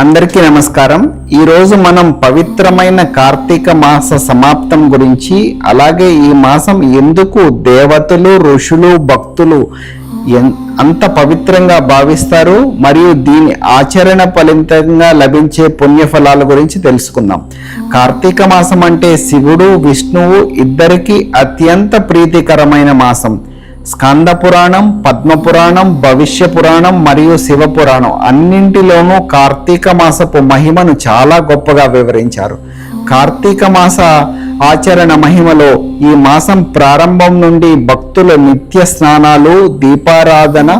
అందరికీ నమస్కారం. ఈరోజు మనం పవిత్రమైన కార్తీక మాస సమాప్తం గురించి అలాగే ఈ మాసం ఎందుకు దేవతలు ఋషులు భక్తులు అంత పవిత్రంగా భావిస్తారు మరియు దీని ఆచరణ ఫలితంగా లభించే పుణ్యఫలాల గురించి తెలుసుకుందాం. కార్తీక మాసం అంటే శివుడు విష్ణువు ఇద్దరికి అత్యంత ప్రీతికరమైన మాసం. స్కంద పురాణం పద్మ పురాణం భవిష్య పురాణం మరియు శివ పురాణం అన్నింటిలోనూ కార్తీక మాసపు మహిమను చాలా గొప్పగా వివరించారు. కార్తీక మాస ఆచరణ మహిమలో ఈ మాసం ప్రారంభం నుండి భక్తులు నిత్య స్నానాలు దీపారాధన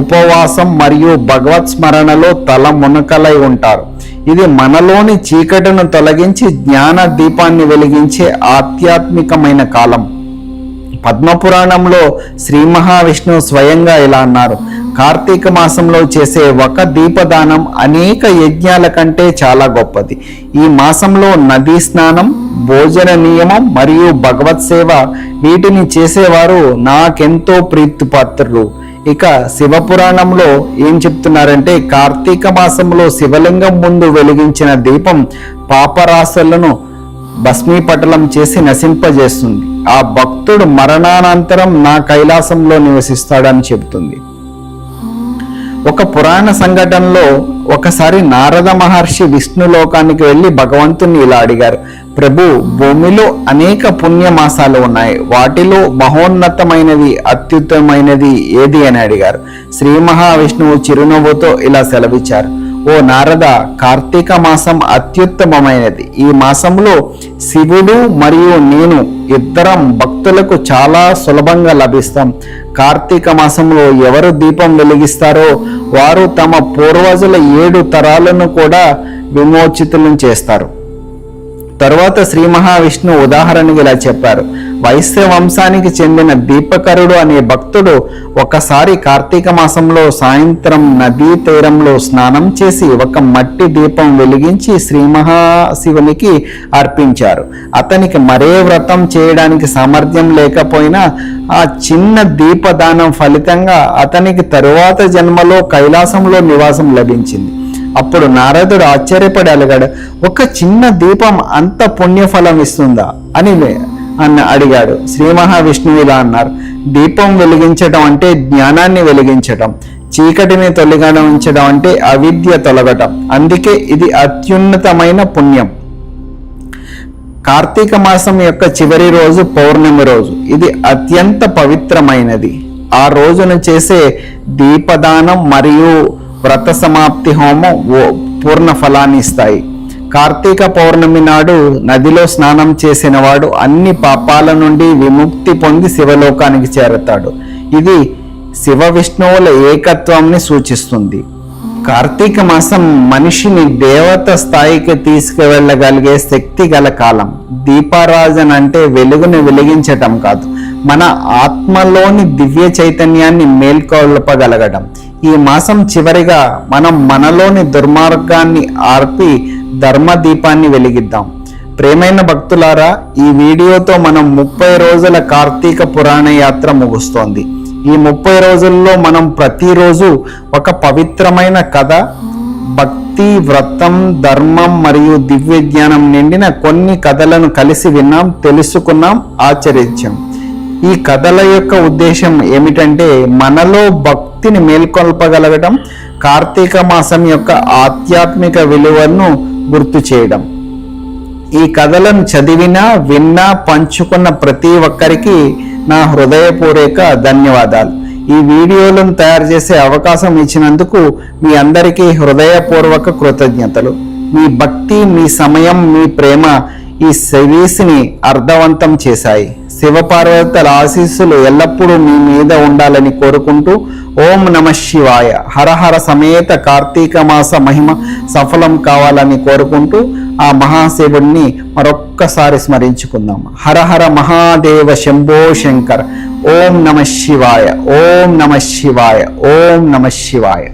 ఉపవాసం మరియు భగవత్ స్మరణలో తల మునకలై ఉంటారు. ఇది మనలోని చీకటిను తొలగించి జ్ఞాన దీపాన్ని వెలిగించే ఆధ్యాత్మికమైన కాలం. పద్మపురాణంలో శ్రీ మహావిష్ణువు స్వయంగా ఇలా అన్నారు. కార్తీక మాసంలో చేసే ఒక దీపదానం అనేక యజ్ఞాల కంటే చాలా గొప్పది. ఈ మాసంలో నదీ స్నానం భోజన నియమం మరియు భగవత్ సేవ వీటిని చేసేవారు నాకెంతో ప్రీతిపాత్రులు. ఇక శివపురాణంలో ఏం చెప్తున్నారంటే కార్తీక మాసంలో శివలింగం ముందు వెలిగించిన దీపం పాపరాశలను భస్మీపటలం చేసి నశింపజేస్తుంది. ఆ భక్తుడు మరణానంతరం నా కైలాసంలో నివసిస్తాడని చెబుతుంది. ఒక పురాణ సంఘటనలో ఒకసారి నారద మహర్షి విష్ణు లోకానికి వెళ్ళి భగవంతుని ఇలా అడిగారు. ప్రభు భూమిలో అనేక పుణ్యమాసాలు ఉన్నాయి. వాటిలో మహోన్నతమైనది అత్యుత్తమైనది ఏది అని అడిగారు. శ్రీ మహావిష్ణువు చిరునవ్వుతో ఇలా సెలవిచ్చారు. ఓ నారద కార్తీక మాసం అత్యుత్తమమైనది. ఈ మాసంలో శివుడు మరియు నేను ఇద్దరం భక్తులకు చాలా సులభంగా లభిస్తాం. కార్తీక మాసంలో ఎవరు దీపం వెలిగిస్తారో వారు తమ పూర్వజుల ఏడు తరాలను కూడా విమోచితులను చేస్తారు. తరువాత శ్రీ మహావిష్ణు ఉదాహరణకి ఇలా చెప్పారు. వైశ్య వంశానికి చెందిన దీపకరుడు అనే భక్తుడు ఒకసారి కార్తీక మాసంలో సాయంత్రం నదీ తీరంలో స్నానం చేసి ఒక మట్టి దీపం వెలిగించి శ్రీ మహాశివునికి అర్పించారు. అతనికి మరే వ్రతం చేయడానికి సామర్థ్యం లేకపోయినా ఆ చిన్న దీపదానం ఫలితంగా అతనికి తరువాత జన్మలో కైలాసంలో నివాసం లభించింది. అప్పుడు నారదుడు ఆశ్చర్యపడి అలిగాడు ఒక చిన్న దీపం అంత పుణ్యఫలం ఇస్తుందా? అని అన్న అడిగాడు. శ్రీ మహావిష్ణువు ఇలా అన్నారు. దీపం వెలిగించడం అంటే జ్ఞానాన్ని వెలిగించటం చీకటిని తొలగించడం అంటే అవిద్య తొలగటం. అందుకే ఇది అత్యున్నతమైన పుణ్యం. కార్తీక మాసం యొక్క చివరి రోజు పౌర్ణమి రోజు. ఇది అత్యంత పవిత్రమైనది. ఆ రోజున చేసే దీపదానం మరియు వ్రత సమాప్తి హోమం ఓ- పూర్ణ ఫలాన్ని ఇస్తాయి. కార్తీక పౌర్ణమి నాడు నదిలో స్నానం చేసిన వాడు అన్ని పాపాల నుండి విముక్తి పొంది శివలోకానికి చేరతాడు. ఇది శివ విష్ణువుల ఏకత్వాన్ని సూచిస్తుంది. కార్తీక మాసం మనిషిని దేవత స్థాయికి తీసుకువెళ్ళగలిగే శక్తి గల కాలం. దీపారాజన్ అంటే వెలుగుని వెలిగించటం కాదు. మన ఆత్మలోని దివ్య చైతన్యాన్ని మేల్కొల్పగలగడం ఈ మాసం చివరిగా మనం మనలోని దుర్మార్గాన్ని ఆర్పి ధర్మ దీపాన్ని వెలిగిద్దాం. ప్రేమైన భక్తులారా ఈ వీడియోతో మనం ముప్పై రోజుల కార్తీక పురాణ యాత్ర ముగుస్తోంది. ఈ ముప్పై రోజుల్లో మనం ప్రతిరోజు ఒక పవిత్రమైన కథ భక్తి వ్రతం ధర్మం మరియు దివ్య జ్ఞానం నిండిన కొన్ని కథలను కలిసి విన్నాం తెలుసుకున్నాం ఆచరించాం. ఈ కథల యొక్క ఉద్దేశం ఏమిటంటే మనలో భక్తిని మేల్కొల్పగలగడం కార్తీక మాసం యొక్క ఆధ్యాత్మిక విలువను గుర్తు చేయడం. ఈ కథలను చదివినా విన్నా పంచుకున్న ప్రతి ఒక్కరికి నా హృదయపూర్వక ధన్యవాదాలు. ఈ వీడియోలను తయారు చేసే అవకాశం ఇచ్చినందుకు మీ అందరికీ హృదయపూర్వక కృతజ్ఞతలు. మీ భక్తి మీ సమయం మీ ప్రేమ ఈ సిరీస్ని అర్థవంతం చేశాయి. శివపార్వతుల ఆశీస్సులు ఎల్లప్పుడూ మీ మీద ఉండాలని కోరుకుంటూ ఓం నమ శివాయ. హరహర సమేత కార్తీక మాస మహిమ సఫలం కావాలని కోరుకుంటూ ఆ మహాశివుణ్ణి మరొక్కసారి స్మరించుకుందాం. హరహర మహాదేవ శంభో శంకర్. ఓం నమ శివాయ. ఓం నమ శివాయ. ఓం నమ శివాయ.